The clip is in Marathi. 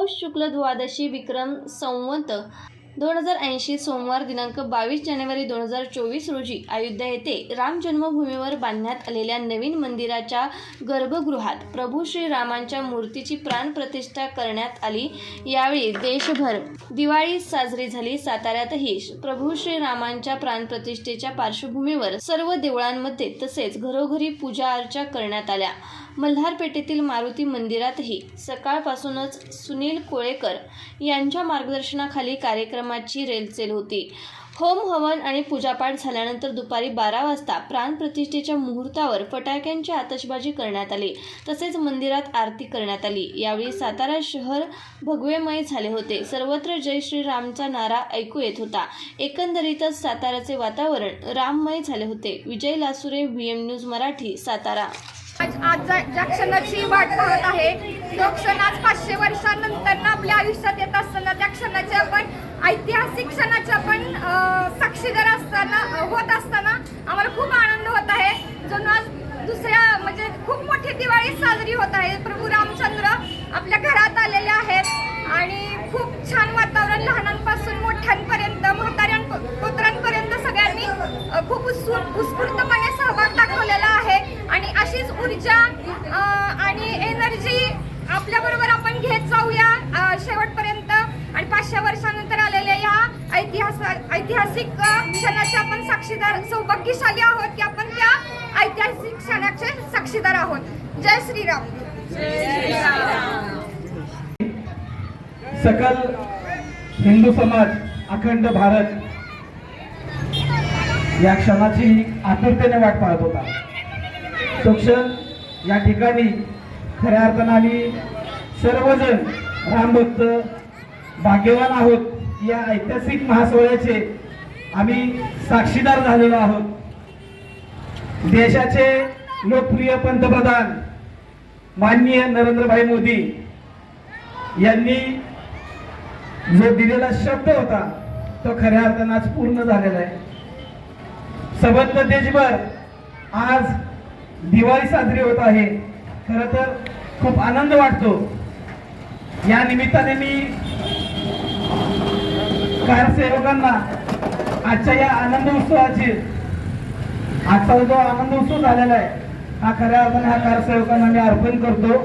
पौष शुक्ल द्वादशी विक्रम संवत दोन हजार ऐंशी सोमवार दिनांक बावीस जानेवारी दोन हजार चोवीस रोजी अयोध्या येथे राम जन्मभूमीवर बांधण्यात आलेल्या नवीन मंदिराच्या गर्भगृहात प्रभू श्रीरामांच्या मूर्तीची प्राणप्रतिष्ठा करण्यात आली. यावेळी देशभर दिवाळी साजरी झाली. साताऱ्यातही प्रभू श्रीरामांच्या प्राणप्रतिष्ठेच्या पार्श्वभूमीवर सर्व देवळांमध्ये तसेच घरोघरी पूजा अर्चा करण्यात आल्या. मल्हारपेठेतील मारुती मंदिरातही सकाळपासूनच सुनील कोळेकर यांच्या मार्गदर्शनाखाली कार्यक्रमाची रेलचेल होती. होम हवन आणि पूजापाठ झाल्यानंतर दुपारी बारा वाजता प्राणप्रतिष्ठेच्या मुहूर्तावर फटाक्यांची आतषबाजी करण्यात आली. तसेच मंदिरात आरती करण्यात आली. यावेळी सातारा शहर भगवेमय झाले होते. सर्वत्र जय श्रीरामचा नारा ऐकू येत होता. एकंदरीतच साताराचे वातावरण राममय झाले होते. Vijay Lasure V M news Marathi Satara. आज आज ज्या क्षणाची वाट पाहत आहे तो क्षण आज पाचशे वर्षानंतर आपल्या आयुष्यात येत असताना त्या क्षणाचे आपण ऐतिहासिक क्षणाचे आपण साक्षीदार असताना होत असताना आम्हाला खूप आनंद होत आहे. जणू आज दुसऱ्या म्हणजे खूप मोठी दिवाळी साजरी होत आहे. प्रभू रामचंद्र आपल्या घरात आलेले आहेत आणि खूप छान वातावरण लहानांपासून मोठ्यांपर्यंत म्हाताऱ्यां पुत्रांपर्यंत सगळ्यांनी खूप उत्सुक उत्स्फूर्तपणे सहभाग दाखवलेला आहे आणि अशीच ऊर्जा आणि एनर्जी आपल्याबरोबर आपण घेत जाऊया शेवटपर्यंत. आणि पाचशे वर्षानंतर आलेल्या या ऐतिहासिक ऐतिहासिक क्षणाचे आपण साक्षीदार सौभाग्यशाली आहोत की आपण त्या ऐतिहासिक क्षणाचे साक्षीदार आहोत. जय श्रीराम. सकल हिंदू समाज अखंड भारत या क्षणाची आतुरतेने वाट पाहत होता. तो क्षण या ठिकाणी खऱ्या अर्थानं आम्ही सर्वजण रामभक्त भाग्यवान आहोत. या ऐतिहासिक महासोहळ्याचे आम्ही साक्षीदार झालेलो आहोत. देशाचे लोकप्रिय पंतप्रधान माननीय नरेंद्रभाई मोदी यांनी जो दिलेला शब्द होता तो खऱ्या अर्थानं आज पूर्ण झालेला आहे. सबंध देशभर आज दिवाळी साजरी होत आहे. खर तर खूप आनंद वाटतो. या निमित्ताने मी कारसेवकांना आजच्या या आनंद उत्सवाची आजचा जो आनंद उत्सव झालेला आहे हा खऱ्या अर्थाने हा कारसेवकांना मी अर्पण करतो.